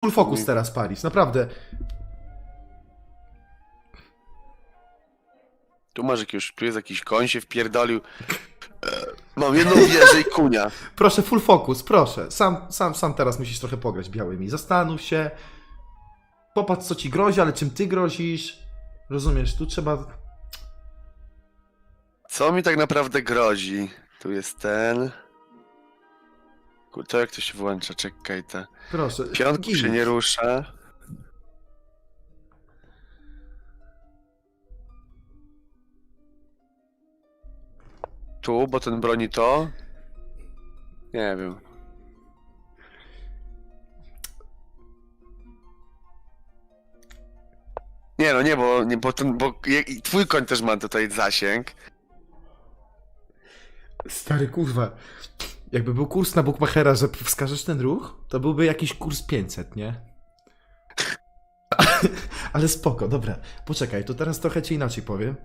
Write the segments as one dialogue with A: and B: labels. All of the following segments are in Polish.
A: full focus teraz, Paris, naprawdę.
B: Tu masz jakiś, tu jest jakiś koń się wpierdolił. E, Mam jedną wieżę i kunia.
A: Proszę, full focus, proszę. Sam, sam, sam teraz musisz trochę pograć białymi. Zastanów się. Popatrz, co ci grozi, ale czym ty grozisz. Rozumiesz, tu trzeba...
B: Co mi tak naprawdę grozi? Tu jest ten. To jak to się włącza? Czekaj, ta.
A: Proszę.
B: Piątka się nie rusza. Tu, bo ten broni to? Nie wiem. Nie no, nie, bo, nie, bo, ten, bo je- i twój koń też ma tutaj zasięg.
A: Stary kurwa. Jakby był kurs na Bookmachera, że wskażesz ten ruch, to byłby jakiś kurs 500, nie? Ale spoko, dobra. Poczekaj, to teraz trochę ci inaczej powiem.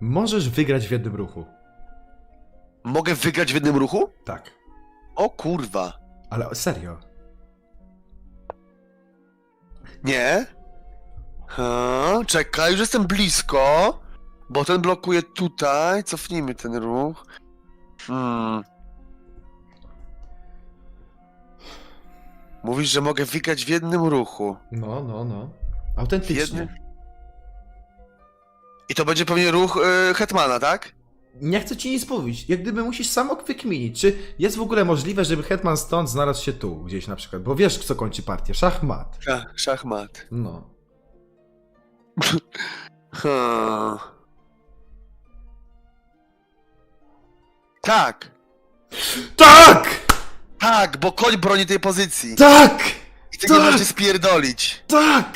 A: Możesz wygrać w jednym ruchu.
B: Mogę wygrać w jednym ruchu?
A: Tak.
B: O kurwa.
A: Ale serio.
B: Nie? Ha, czekaj, już jestem blisko. Bo ten blokuje tutaj. Cofnijmy ten ruch. Hmm. Mówisz, że mogę wygrać w jednym ruchu.
A: No, no, no. Autentycznie.
B: jednym? I to będzie pewnie ruch y, Hetmana, tak?
A: Nie chcę ci nic mówić. Jak gdyby musisz sam wykminić, czy jest w ogóle możliwe, żeby Hetman stąd znalazł się tu, gdzieś na przykład. Bo wiesz, co kończy partię. Szachmat.
B: Sza, szachmat.
A: No.
B: Hmm. Tak.
A: Tak!
B: Tak, bo koń broni tej pozycji.
A: Tak!
B: I ty
A: tak!
B: nie możesz się spierdolić.
A: Tak!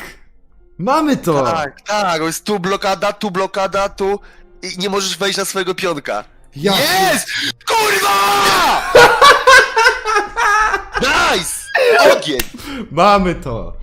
A: Mamy to!
B: Tak, tak, jest tu blokada, tu blokada, tu i nie możesz wejść na swojego pionka.
A: Ja
B: Jest! Kurwa! Nice! Ogień!
A: Mamy to!